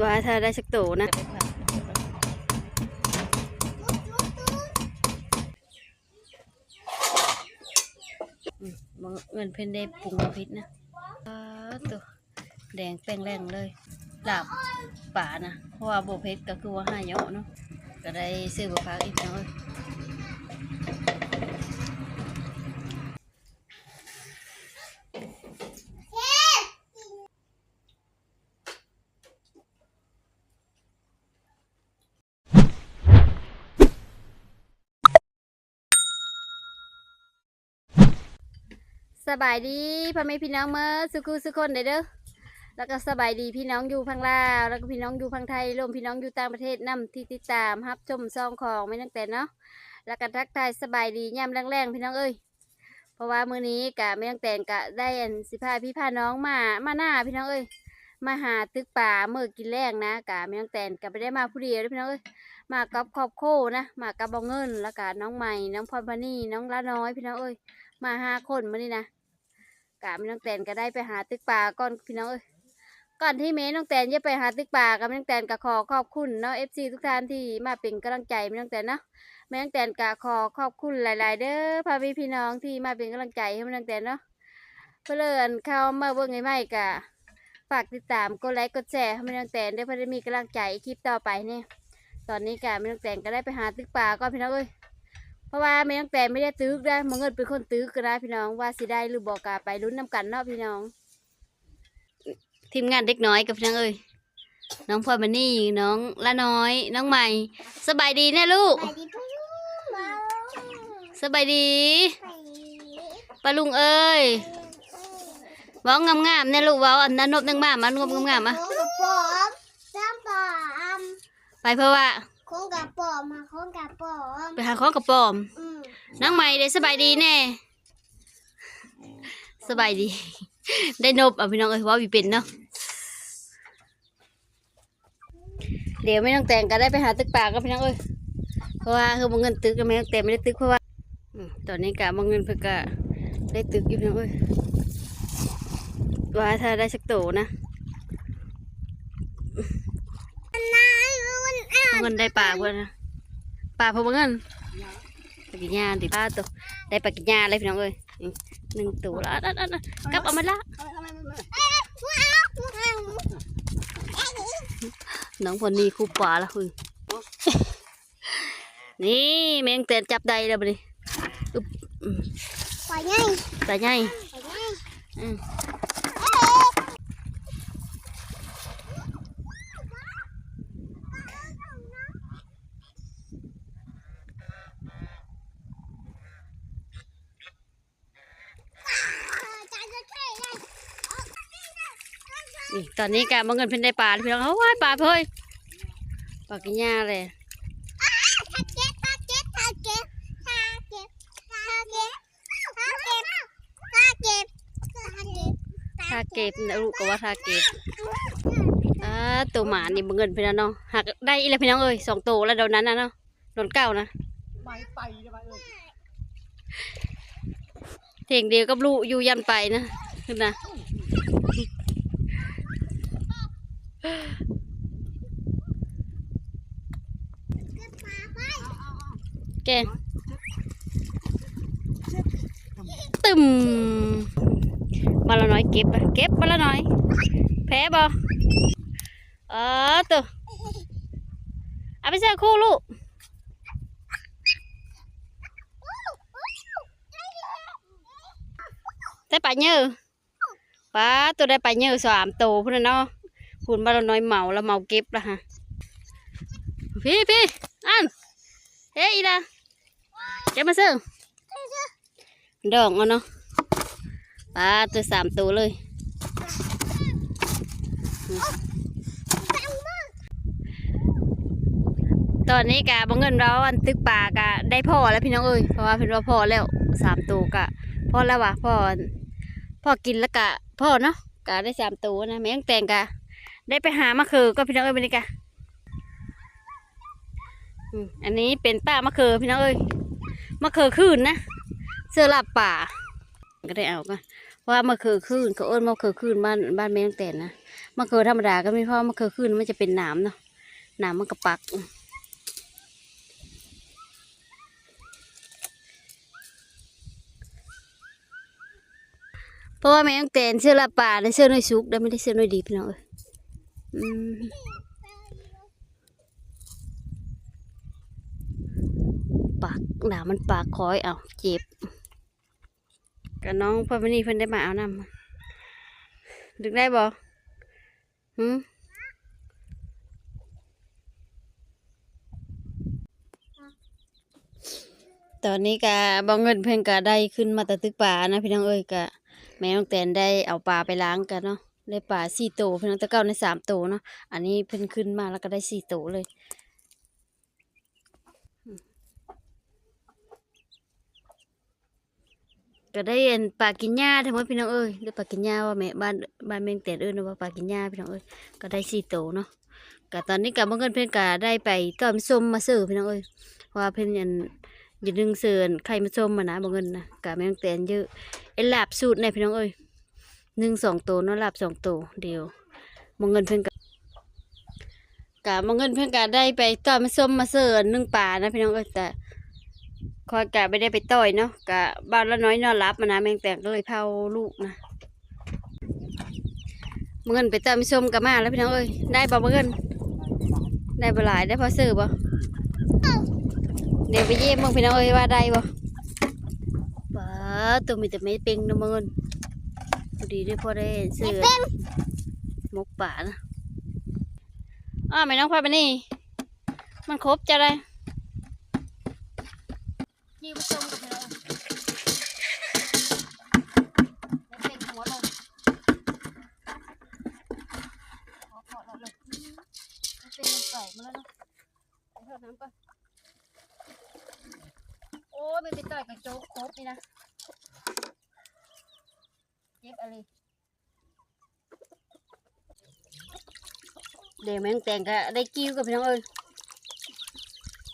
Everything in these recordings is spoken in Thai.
ว่าถ้าได้สักตัวนะเงินเพิ่นได้ปรุงพริษนะตัวแดงแป้งแรงเลยลาบป่านะ เพราะว่าโบเพชรก็คือว่าห้าเยอะเนาะก็ได้ซื้อบุพักอีกแล้วเอ้ย สบายดีพ่อแม่พี่น้องเมื่อสุขุสุคนเด้อแล้วก็สบายดีพี่น้องอยู่พังลาวแล้วก็พี่น้องอยู่พังไทยรวมพี่น้องอยู่ต่างประเทศนํที่ติดตามรับชมซองของไม่ตั้งแต่เนาะแล้วก็ทักทายสบายดีย่ำแรงๆพี่น้องเอ้ยเพราะว่ามื้อนี้กะไม่ตั้งแต่กะได้อันสิพาพี่พาน้องมามาหน้าพี่น้องเอ้ยมาหาตึกป่าเมื่อกินแรงนะกะไม่ตั้งแต่กะไม่ได้มาผู้เดียวเด้พี่น้องเอ้ยมากับครอบโคนะมากับบ่เงินแล้วก็น้องใหม่น้องพรพนี่น้องละน้อยพี่น้องเอ้ยมาห้าคนมื้อนี้นะ กะไม่น้องแตนก็ได้ไปหาตึกป่าก่อนพี่น้องเอ้ยก่อนที่เมน้องแตนจะไปหาตึกป่ากับน้องแตนก็ขอขอบคุณเนาะเอฟซีทุกท่านที่มาเป็นกำลังใจแม่น้องแตนเนาะแม่น้องแตนก็ขอขอบคุณหลาย ๆ เด้อพ่อพี่พี่น้องที่มาเป็นกำลังใจให้แม่น้องแตนเนาะเพื่อเลินเข้ามาเบิ่งไงไม่กะฝากติดตามกดไลค์กดแชร์ให้แม่น้องแตนได้เพื่อได้มีกำลังใจคลิปต่อไปเนี่ยตอนนี้กะแม่น้องแตนก็ได้ไปหาตึกป่าก่อนพี่น้องเอ้ย เพราะว่าแม่น้องแต่ไม่ได้ตึกได้มงเงินเป็นคนตึกก็ได้พี่น้องว่าสิได้หรือบอกกาไปลุ้นน้ำกันเนาะพี่น้อง ทีมงานเด็กน้อยกับพี่น้องเอ้ยน้องพลอยมานี่น้องละน้อย น้องใหม่ สบายดีแน่ลูกไปดิพ่อลูกมาสบายดีไปปลาลุงเอ้ยเว้างามๆแน่ลูกเว้าอันนั้นนบนังมามันงบงามๆอะคงกับปอมจ้ำปอมไปเพราะว่า คงกับปอมมาคงกับปอมไปหาของกระป๋อมอืมน้องใหม่ได้สบายดีแน่สบายดี ได้นบอะพี่น้องเอ้ยเว่าวิเป็นเนาะเดี๋ยวไม่ต้องแต่งก็ได้ไปหาตึกป่าก็พี่น้องเอ้ยเพราะว่าคือมงเงินตึกก็ไม่ต้องแต่งไม่ได้ตึกเพราะว่าอืมตอนนี้กะมงเงินเพื่อกะได้ตึกอยู่พี่น้องเอ้ยว่าถ้าได้สักโตนะ นาย มันอะมงเงินได้ป่าเพื่อนนะป่าเพราะมงเงินปลากินยาติป้าตัวได้ปลากินยาเลยพี่น้องเอ้ยอืมหนึ่งตัวแล้วนั่นนั่นกลับเอามาละน้องคนนี้คู่ป่าละคุณนี่แมงเตนจับได้แล้วบัดนี้อึบอืมไปไงตาใหญ่ไปไงอืมนี่ ตอนนี้กะบังเงินเพิ่นได้ปลาพี่น้องเขาว่าปลาเพิ่ยปลากินหญ้าเลยทาเก็บนะลูกก็ว่าทาเก็บอ่าตัวหมานี่บังเงินพี่น้องเนาะหักได้อีแล้วพี่น้องเอ้ยสองตัวแล้วเดี๋ยวนั้นนะเนาะโดนเก้านะเถียงเดียวกับลูกอยู่ยันไปนะขึ้นนะ แกตึมมาละน้อยเก็บอะเก็บมาละน้อย แพ้บอเออตัวเอาไปใส่คู่ลูกได้ปลาเยอปลาตัวได้ปลาเยอสามตัวพุ่นนะเนาะ พุ่นมาเราน้อยเมาแล้วเมาเก็บละฮะ พี่พี่อันเฮ้ยอีละเก็บมาซื้อดองเอาเนาะปลาตัวสามตัวเลย ตอนนี้กะบังเงินเราอันตึกปลากะได้พ่อแล้วพี่น้องเอ้ยเพราะว่าเพิ่นว่าพ่อแล้วสามตัวกะพ่อแล้ววะพ่อพ่อกินแล้วกะพ่อเนาะกะได้สามตัวนะแม่งแต่งกะ ได้ไปหามะเขือก็พี่น้องเอ้ยวันนี้กะอืมอันนี้เป็นป้ามะเขือพี่น้องเอ้ยมะเขือคืนนะเสื้อลาบป่า ก็ได้เอาก็เพราะว่ามะเขือคืนเขาเอิ้นมะเขือคืนบ้านบ้านแม่ตังแต่นะมะเขือธรรมดาก็ไม่พอมะเขือขึ้นมันจะเป็นหนามเนาะหนามมันกระปักเพราะว่าแม่ต้งแตนเสื้อละป่าและเสื้อน้อยสุกได้ไม่ได้เสื้อน้อยดีพี่น้องเอ้ย อืมปากหนามันปากคอยเอาเจ็บกับน้องพ่อพนี่เพิ่นได้มาเอาน้ำดึกได้บ่หืมตอนนี้กะบองเงินเพิ่นกะได้ขึ้นมาแต่ตึกป่านะพี่น้องเอ้ยกะ แม่น้องแตนได้เอาปลาไปล้างกันเนาะ ได้ปลาสี่โตวพี่น้องตะเก้าในสามโตวเนาะอันนี้เพิ่นขึ้นมาแล้วก็ได้สี่โตวเลยก็ได้เห็นปลากินหญ้าทั้งหมดพี่น้องเอ้ยได้ปลากินหญ้าว่าแม่บ้านบ้านแม่น้องแตนเอ้ยว่าปลากินหญ้าพี่น้องเอ้ยก็ได้สี่โตวเนาะก็ตอนนี้กับเงินเพิ่อนก็ได้ไปต้มส้มมาเสิร์ฟพี่น้องเอ้ยว่าเพิ่นยันย่าดึงเสือนไข่มาส้มมานะบ่เงินนะกับแม่น้องแตนเยอะเอ็นลาบสูตรในพี่น้องเอ้ย หนึ่งสองตัวนาะหลับสองตัวเดียวมองเงินเพิ่นกะกะมองเงินเพิ่นกะได้ไปต่อยมาส้มมาเสิร์ฟนึ่งปลานะพี่น้องเอ้แต่คอยกะไม่ได้ไปต่อยเนาะกะบ้านละน้อยนอนรับมานะแมงแตกก็เลยเผาลูกนะมองเงินไปต่อยมาส้มกะมาแล้วพี่น้องเอ้ยได้บ่มองเงิน ได้บ่หลายได้พอซื้อบ่เดี๋ยวไปเยี่ยมมองพี่น้องเอ้ยว่าได้บ่ป้าตัวมีแต่ไม่เป็นนะมองเงิน อดีได้พอได้เสื้อมกป่านะอ้าวไม่น้องพาไปนี่ มันครบจะได้ยี่ผสมกับเราเต็งหัวลงขอขอเราเลยมันเป็นมันใส่มาแล้วเนาะไปทอดน้ำก่อนโอ้ยไม่ไปต่อยกับโจ๊กครบนี่นะเจ็ บอะไรเดี๋ยวแมงแต่งก็ได้กิ้วกับพี่น้องเอ้ย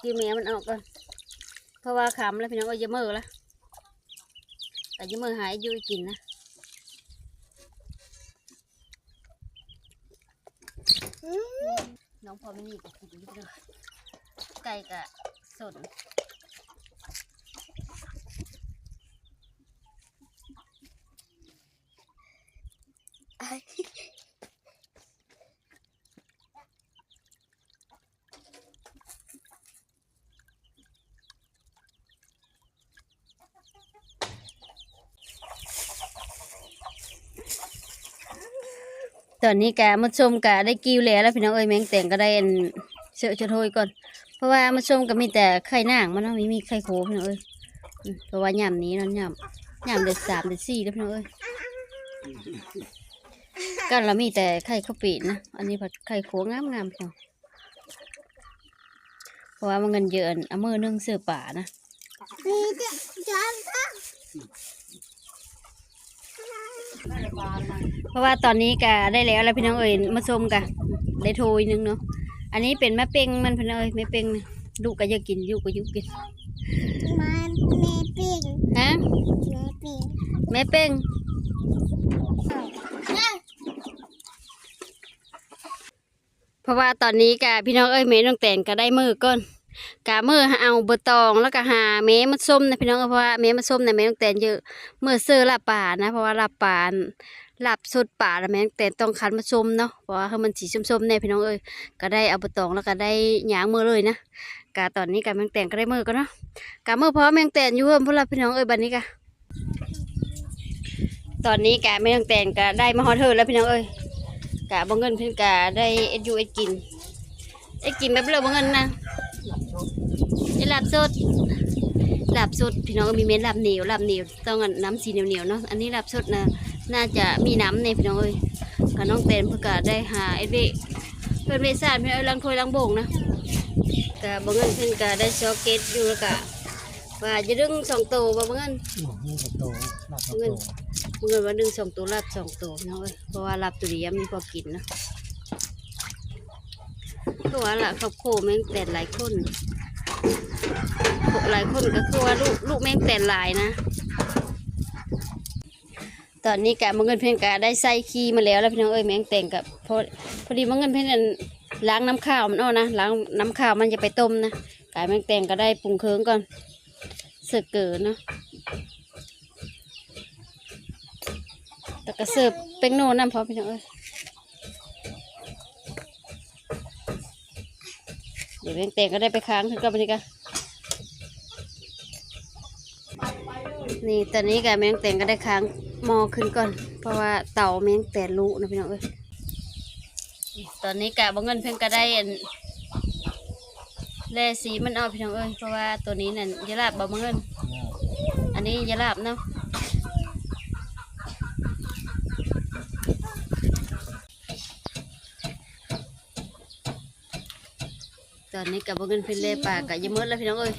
กิ้วแม่มันออกก่อนเพราะว่าขำแล้วพี่น้องเอ้ยจะมือละแต่จะมือหายอยู่กินนะน้องพอไม่นี่ก็กินอยู่เลยไก่กะสน ตอนนี้กะมาชมกะได้กิ้วแล้วแล้วพี่น้องเอ้ยแมงแต่งก็ได้อันเสือชะโทยก่อน เพราะว่ามาชมก็มีแต่ไข่นางมันนาะไม่มีไข่โคพี่น้องเอ้ยเพราะว่ายำนี้เนาะยำยำเดือดสามเดือดสี่แล้วพี่น้องเอ้ย กันเรามีแต่ไข่ข้าวปีดนะ อันนี้ผัดไข่โคงามงามๆพี่น้องเพราะว่ามันเงินเยอะอันเอามือนึ่งเสือป่านะนี่จะจะจะเพราะว่าตอนนี้กะได้แล้วแล้วพี่น้องเอ้ยมาชมกะได้โทยหนึงเนาะอันนี้เป็นมะเป่งมันพี่น้องเอ้ยมะเป่งนะลูกก็อยากกินลูกก็อยุกินมันเมปิ้งฮะเมปิ้งแม่เป่งเพ ราะว่าตอนนี้กะพี่น้องเอ้ยแม่น้องแตนก็ได้มือก่อนกะมือเอาเบอร์ตองแล้วก็หาแม่มาส้มนะพี่น้องเพราะว่าแม่มาส้มนะแม่น้องแตนเยอะมือเสื้อลาบป่านะ เพราะว่าลาบป่านหลาบสดป่าแล้วแม่น้งแตนต้องคันมาส้มเนาะเพราะว่าคือมันสีส้มๆแน่พี่น้องเอ้ยก็ได้เอาเบอร์ตองแล้วก็ได้หยางมือเลยนะกะตอนนี้กะแม่น้งแตนก็ได้มือก็เนาะกะมือเพราะแม่น้งแตนอยู่เพิ่มพวกเราพี่น้องเอ้ยบัดนี้กะตอนนี้กะไม่ต้งแต่งกะได้มาฮอตเธอแล้วพี่น้องเอ้ย กะบงเงินเพิ่นกะได้เอ็ดอยูเอ็ดกินเอ็ดกินแบบเลือบงเงินนะเอ็ดลาบสดหลาบสดพี่น้องมีเม็ดหลาบเหนียวหลาบเหนียวต้องอันน้ำสีเหนียวเหนียวๆเนาะอันนี้หลาบสดนะน่าจะมีน้ำในพี่น้องเอ้ยกะน้องแตนเพิ่นกะได้หาเอ็ดเวเพิ่นเวสานเพิ่นเอาลังถ้วยลังโบ่งนะกะบงเงินเพิ่นกะได้ช็อกเก็ตอยู่แล้วกะ ว่าจะดึงสองตัวบ่บงเงินนี่กับโตหลับกับเงินโตเงินว่าดึงสองตัวรับสองตัวเนาะเว้ยเพราะว่ารับตัวเดียวมีพอกินนะก็ว่าละครอบครัวแม่งแต่หลายคนหลายคนก็คือว่าลูกลูกแม่งแต่หลายนะ ตอนนี้กะมงเงินเพียงกะได้ใส่ขี้มาแล้วแล้วพี่น้องเอ้ยแม่งแต่งกับพอพอดีมันเงินเพิ่นอันล้างน้ำข้าวมันเอานะล้างน้ำข้าวมันจะไปต้มนะกายแมงแตงก็ได้ปรุงเคิงก่อน เสิร์ฟเกินเนาะแล้วก็เสิร์ฟเป็นโน่น้ำพอพี่น้องเอ้ยเดี๋ยวแมงแตงก็ได้ไปค้างถึงกับนี้กันนี่ตอนนี้กายแมงแตงก็ได้ค้างมอขึ้นก่อน เพราะว่าเต่าแมงแตนรู้นะพี่น้องเอ้ยตอนนี้กะบ่เงินเพิ่งก็ได้ แลสีมันเอาพี่น้องเอ้ยเพราะว่าตัวนี้นั่นยาลาบบ่บ่เงิน อันนี้ยาลาบเนาะตอนนี้กับบ่เงินเพิ่นเลปากกะอยาเมืดแล้วพี่น้องเอ้ย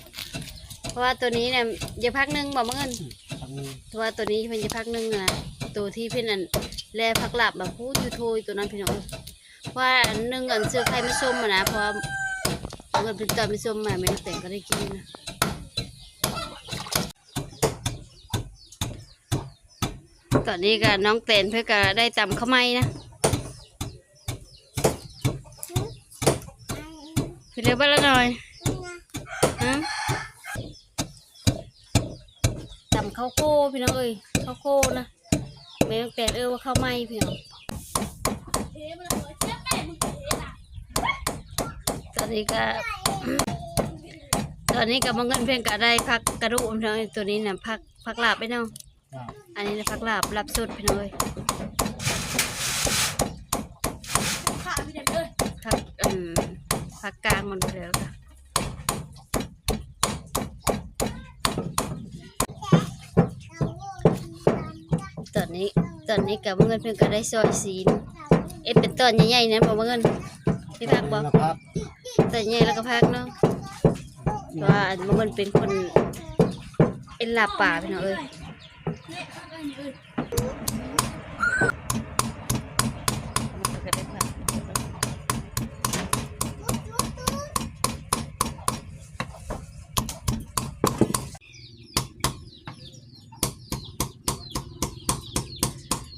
เพราะว่าตัวนี้เนี่ยยาพักหนึงบ่บ่เงินทำนี้เพราะว่าตัวนี้เพิ่นจะพักหนึงนะตัวที่เพิ่นนั่นแลพักหลับแบบพูดยู่โทยตัวนั้นพี่น้องเอ้ยเพราะว่าหนึ่งอันซื้อไข่ไม่ส้มนะเพราะว่าเอ เงินเป็นตอนไม่ส้มมาไม่ได้แต่งก็ได้กินนะตอนนี้ก็น้องเตนเพื่อก็ได้ตำข้าวไม้นะพี่เรียกว่าละหน่อยฮะตำข้าวโค้พี่น้องเอ้ยข้าวโค้นะแม่น้องเตนเออว่าข้าวไม้พี่น้อง ตอ นี้ก็ ตอนนี้ก็มองเงินเพียงก็ได้พักกระดูกพี่น้องตัวนี้น่ะพักพักลาบไปเนาะอันนี้นะพักลาบลาบสุดพี่น้องเอ้ยพักอืมพักกลางมันไปแล้วค่ะตอนนี้ตอนนี้กับมงเงินเพียงก็ได้ซอยซีนเอ็ดเป็นต้นใหญ่ๆนะบอกมงเงินพี่พักบอก แต้นใหญ่แล้วก็พักเนาะเพราะว่าอันมันเป็นคนเอ็นลาป่าพี่น้องเอ้ย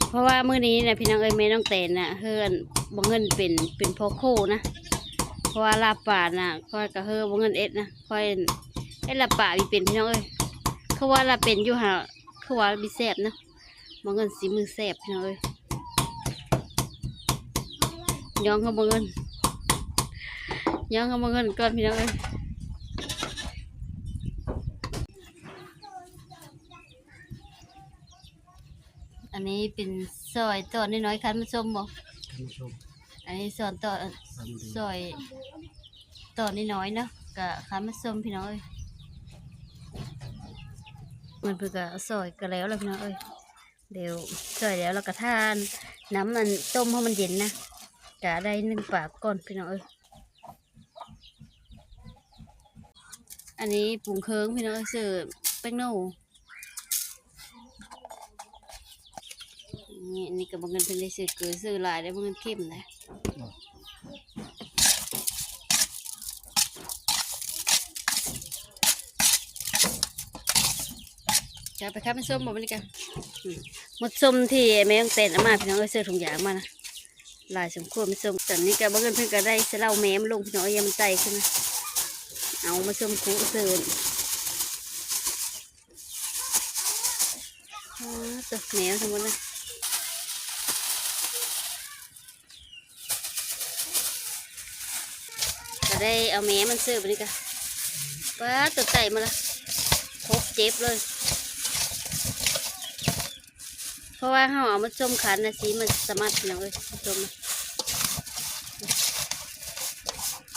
เพราะว่ามื้อนี้นะพี่น้องเอ้ยแม่น้องเตนน่ะเฮือนบ่เงินเป็นเป็นพ่อโคนะ เพราะว่าลาป่าน่ะค่อยกระเฮอบเงินเอ็ดนะค่อยเอ็ดลาป่ามีเป็นพี่น้องเอ้ยเขาว่าลาเป็นอยู่หาเขาว่ามีแซ่บนะบ่เงินสีมือแซ่บพี่น้องเอ้ยย้องเขาบเงินย้องเขาบเงินก่อนพี่น้องเอ้ยอันนี้เป็นซอยตอนน้อยๆคันมาชมบ่ท่านผู้ชม อันนี้สอนตอนทำดีซอยตอนน้อยๆเนาะกะขามาส้มพี่น้องเอ้ยมันเพื่อกะซอยก็แล้วแล้วพี่น้องเอ้ยเดี๋ยวซอยแล้วเราก็ทานน้ำมันต้มให้มันเย็นนะกะได้หนึ่งปากก่อนพี่น้องเอ้ยอันนี้ปรุงเคิงพี่น้องเอ้ยเสิร์ฟแป้งโน่นี่อันนี้กับบางเงินเป็นได้ซื้อเกลือซื้อหลายได้บางเงินเข้มนะ จะไปคับเป็นส้มบอกมันกันหมดส้มที่แม่ต้องเต้นเอามาพี่น้องเอ้ยเสื้อถุงยางมานะลายสมควรเป็นส้มตอนนี้ก็บ่เงินเพิ่นก็ได้เสลาแม่มนลงพี่น้องเอ้ยามันใจขึ้นนะเอามาส้มคูเสิร์นอ๋อตัวแหนวทั้งหมดนะก็ ได้เอาแม่มันเสิร์ฟไปนี่กันป้าตัวไต่มาละพกเจ็บเลย เพราะว่าเขาเอามาจมขันนะสีมันสามารถเนาะเอ้ยจมนะ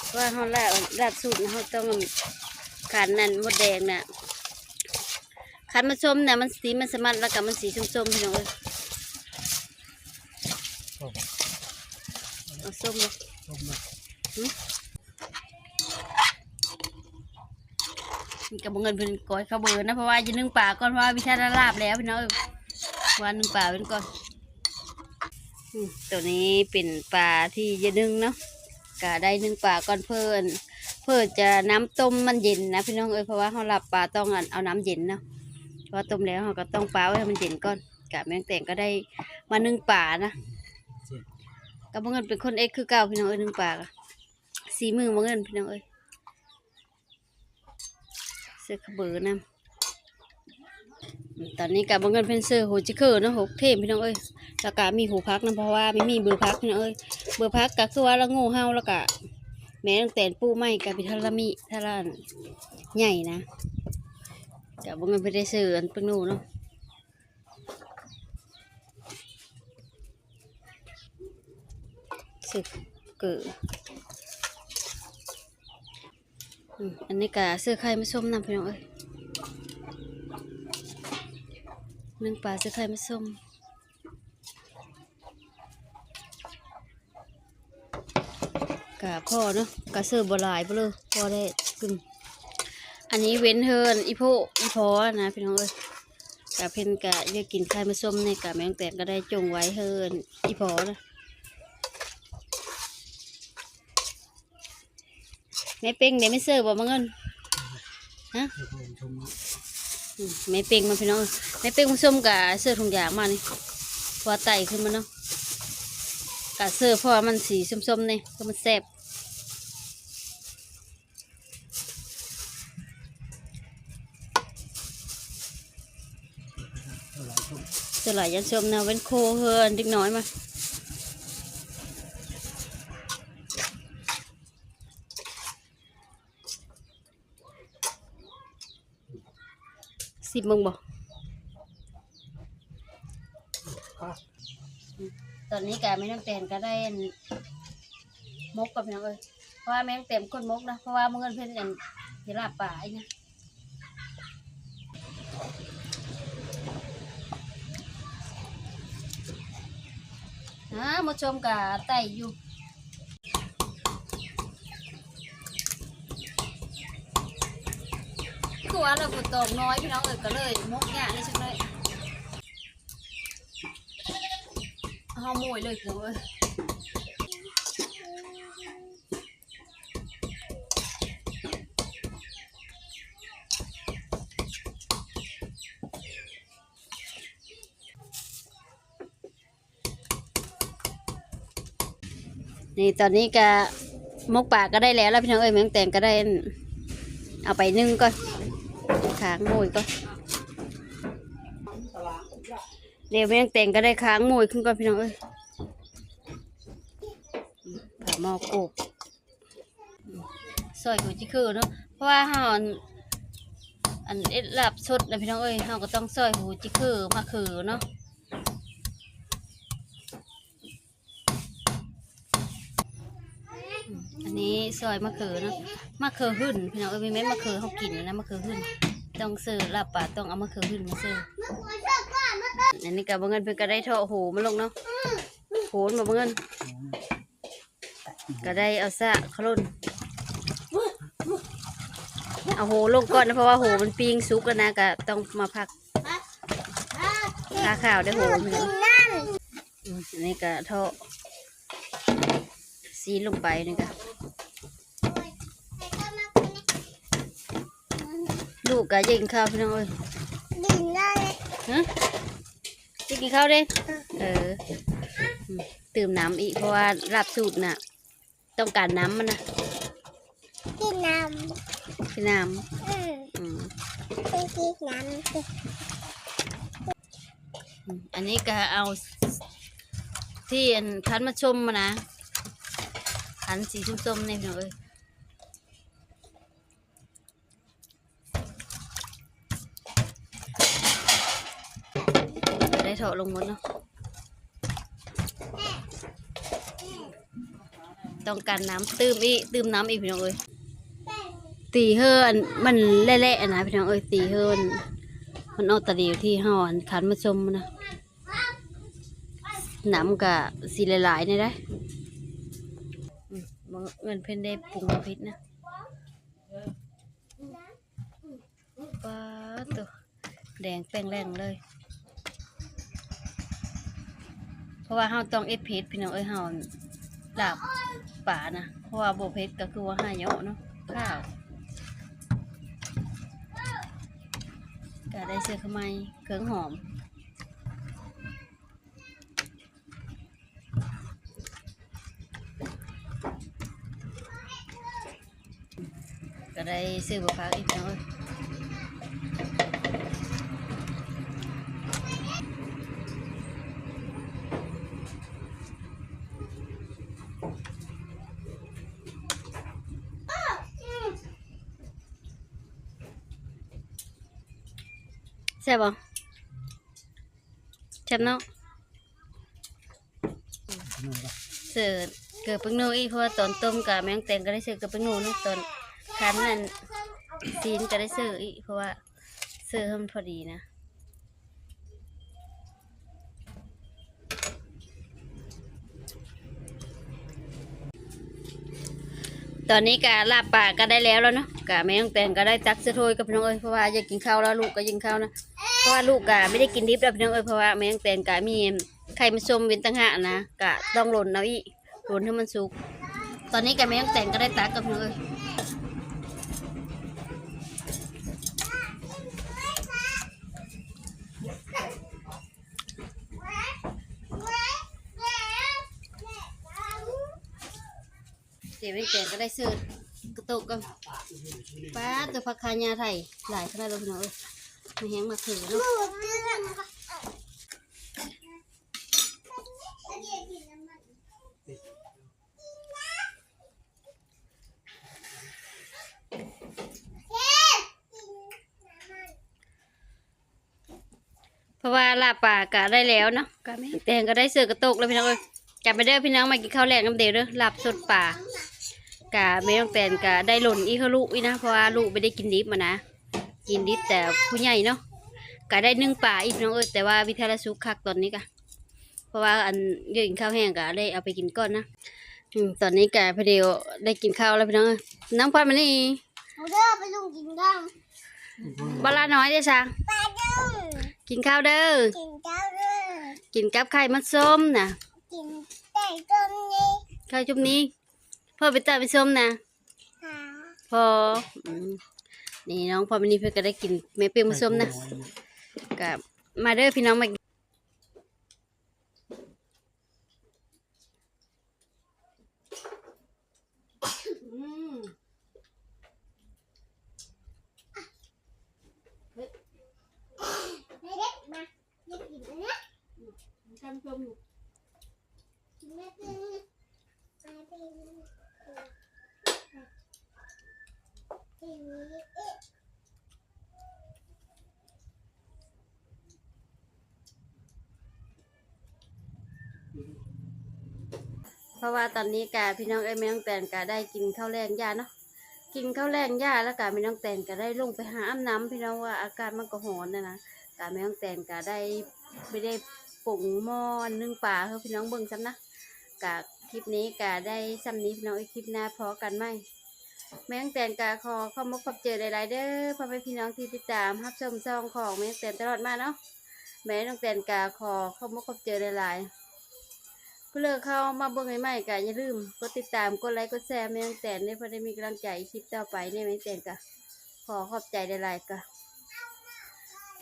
เพราะว่าเขาลาดลาดสูตรนะเขาต้องขันนั่นมดแดงน่ะขันมาชมน่ะมันสีมันสามารถแล้วก็มันสีส้มๆพี่น้องเอ้ย ส้ม เอาส้มเลย ส้มนะ มี กระบเงินเพิ่นก้อยข้าวเบอร์นะเพราะว่าจะนึ่งป่าก่อนเพราะว่าวิชาลาบแล้วพี่น้องเอ้ยวันหนึ่งป่าเป็นก่อนอืมตัวนี้เป็นปลาที่จะนึ่งเนาะก็ได้นึ่งป่าก่อนเพิ่นเพื่อจะน้ำต้มมันเย็นนะพี่น้องเอ้ยเพราะว่าเขาหลับปลาต้องอันเอาน้ำเย็นเนาะเพราะว่าต้มแล้วเขาก็ต้องปลาไว้ให้มันเย็นก่อนกะแมงแต่งก็ได้มานึ่งป่านะเจ็บกับบ่เงินเป็นคนเอ็กคือเก่าพี่น้องเอ้ยหนึ่งปากอะสีมือบ่เงินพี่น้องเอ้ย เสื้อขบือนํตอนนี้กับบ่เงินเป็นเสื้อโฮจิเคอร์นะหกเทมพี่น้องเอ้ยแล้วก็มีหูพักนะเพราะว่าไม่มีเบอร์พักพี่น้องเอ้ยเบอร์พักก็คือว่าเราโง่เฮาแล้วก็แม่ตั้งแต่ปูไม้กับพิทารามิทารานใหญ่นะกับบ่เงินไปได้ซื้ออันเพิ่งนู่เนาะสึกเกิด อันนี้กะเสื้อไข่ไม่ส้มนำพี่น้องเอ้ยนึ่งปลาเสื้อไข่ไม่ส้มกะพ่อเนาะกะเสื้อบลายไปเลยพอได้กึ่งอันนี้เว้นเฮินอีโพอีพอนะพี่น้องเอ้ยกะเพนกะเรียกกินไข่ไม่ส้มในกะแมงแตกก็ได้จงไว้เฮินอีพอนะ แม่เป่งเดี๋ยวไม่เสิร์ฟบ่มาเงินฮะเดี๋ยวผมชมอืมแม่เป่งมาพี่น้องแม่เป่งผสมกับเสื้อถุงยางมานี่เพราะว่าไตขึ้นมาเนาะกะเสื้อเพราะมันสีส้มๆนี่ก็มันแซ่บเสื้อหลายยันส้มนะเว้นโคเฮินเด็กน้อยมา สิบโมงบ่ตอนนี้กะไม่ต้องแต่งก็ได้อันมกกับพี่น้องเอ้ยเพราะว่าแม่งเต็มคนมกนะเพราะว่ามึงเงินเพิ่นอันเวลาป่าไอ้เนี่ยฮะมาชมกะไต่อยู่ คือว่าเราฝนตกน้อยพี่น้องเอ้ยก็เลยมกเนี่ยนี่ใช่เลยเอาหมวยเลยเดี๋ยวเอ้ยนี่ตอนนี้ก็มกปากก็ได้แล้วแล้วพี่น้องเอ้ยแมงแตงก็ได้ เอาไปนึ่งก่อน ค้างหมวยก่อนเดี๋ยวแม่งแต่งก็ได้ค้างหมวยขึ้นก่อนพี่น้องเอ้ยผ่าหม้อกบซอยหัวจิคือเนาะเพราะว่าเฮาอันอันเอ็ดลาบสดนะพี่น้องเอ้ยเฮาก็ต้องซอยหัวจิคือมะเขือเนาะอันนี้ซอยมะเขือเนาะมะเขือหึ่นพี่น้องเอ้ยมีแม่มะเขือเฮากินนะมะเขือหึ่น ต้องซื้อลาบป่าต้องเอามะเขือหึ่นมาซื้ออันนี้ก็บ่เงินเพิ่นก็ได้เทาะโหมาลงเนาะโหนบ่เงิน ก็ได้เอาซะขลุ่นเอาโหลงก่อนนะเพราะว่าโหมันปิ้งซุกแล้วนะก็ต้องมาพักทาข้าวได้โหมันเนาะอืมอันนี้ก็เทาะซีลงไปนี่ก็ ลูกก็ยิงข้าวพี่น้องเอ้ยดินเลยฮะจะกินข้าวเด้เอออืมตื่มน้ำอีกเพราะว่ารับสูตรน่ะ ต้องการน้ำมันนะกินน้กินน้ำอืมำอืมไปกินน้ำสิอืมอันนี้ก็เอาที่อันคันมาชมมานะคันสีส้มๆเนี่ยพี่น้องเอ้ยได้เถาะลงหมดเนาะต้องการน้ำตื้มอีกตื้มน้ำอีกพี่น้องเอ้ยตีเฮิรนมันเละๆนะพี่น้องเอ้ยตีเฮิรนมันเอาตะเดียวที่ห่อนคันมาชมนะน้ำกับสีหลายๆนี่ได้เงินเพิ่นได้ปรุงพิษนะปลาตัวแดงแป้งแรงเลย เพราะว่าเฮาต้องเอ็ดเพชรพี่น้องเอ้ยเฮาดาบป่านะเพราะว่าโบเพชรก็คือว่าห้าเยอะเนาะข้าวก็ได้เสื้อขมายเครื่องหอมก็ได้ซื้อบุฟ้าอีกเนาะ ช่บบ่ะจำเนาะเสือเกิดเป็นงูอีเพราะว่าตอนต้มกับแมงแตงก็ได้เสือเกิดเป็นงูเนาะตอนคั้นนั่นซีนก็ได้เสืออีเพราะว่าเสือให้มันพอดีนะ ตอนนี้กะลาบปลาก็ได้แล้วแล้วเนาะกะแม่ต้องแต่งก็ได้ตักเสื้อโทยกับพี่น้องเอ้ยเพราะว่าอยากกินข้าวแล้วลูกก็ยิงข้าวนะเพราะว่าลูกกะไม่ได้กินดิบแล้วพี่น้องเอ้ยเพราะว่าแม่ต้องแต่งกะมีไข่มันส้มเว้นตั้งหากนะกะต้องหล่นเอาอีหล่นให้มันสุก ตอนนี้กะแม่ต้องแต่งก็ได้ตักกับพี่น้องเอ้ย เดี๋ยวแม่ต้องแต่งก็ได้เสิร์ฟกระตุกกันป้าตัวผักคายาไทยหลายขนาดเลยพี่น้องเอ้ยไม่แห้งมาถือเนาะเพราะว่าลาบป่ากะได้แล้วเนาะกะแม่แตงก็ได้เสือกระตกแล้วพี่น้องเอ้ยกลับไปเด้อพี่น้องมากินข้าวแรงกันเดี๋ยวเด้อลาบสดป่า กะแม่ต้องแตนกะได้หล่นอีกเขาลูกอีนะ เพราะว่าลูกไม่ได้กินดิบมานะ กินดิบแต่ผู้ใหญ่เนาะกะได้นึ่งป่าอีกพี่น้องเอ้ยแต่ว่าวิทยาสุกคักตอนนี้กะเพราะว่าอันเยอะกินข้าวแห้งกะได้เอาไปกินก่อนนะอืมตอนนี้กะพอดียวได้กินข้าวแล้วพี่น้องเอ้ยน้องพันมานี่เอาเด้อไปลุงกินข้าวบลาน้อยเด้อช้างไปลุงกินข้าวเด้อกินข้าวเด้อกินกับไข่มันส้มนะกินไก่ต้มนี่ข้าวจุ่มนี้ พ่อไปตัดไปส้มนะหาพออืมนี่น้องพอมินีเพื่อก็ได้กินแม่เปียกมาส้มนะกับมาเด้อพี่น้องมากินไม่เด็กมาเด็กกินอันเนี้ย ข้าวส้ม กินไม่ เพราะว่าตอนนี้กาพี่น้องเอ้ยแม่น้องแตนกาได้กินข้าวแรงยาเนาะกินข้าวแรงยาแล้วกาแม่น้องแตนก็ได้ลงไปหาอ้ำน้ำพี่น้องว่าอากาศมันก็ร้อนนะนะกาแม่น้องแตนก็ได้ไม่ได้ปรุงหม้อนึ่งปลาให้พี่น้องเบิ่งซ้ำนะกะคลิปนี้กะได้ซ้ำนี้พี่น้องไอ้คลิปหน้าพอกันไหม แม่งแตนกะขอขอบมุกขอบเจอหลายๆเด้อพ่อแม่พี่น้องที่ติดตามรับชมช่องของแม่งแตนตลอดมาเนาะแม่น้องแตนกะขอขอบมุกขอบเจอหลายๆเพื่อเลิกเข้ามาเบิ่งใหม่ๆกะอย่าลืมกดติดตามกดไลค์กดแชร์แม่งแตนได้เพื่อได้มีกำลังใจคลิปต่อไปเนี่ยแม่งแตนกะขอขอบใจหลายๆกะ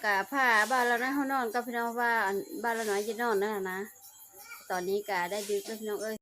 กะผ้าบ้านเรานะเขานอนกับพี่น้องว่านบ้านเราหน้อยจะนอนนั่นนะนะตอนนี้กะได้ดึกแล้วพี่น้องเอ้ย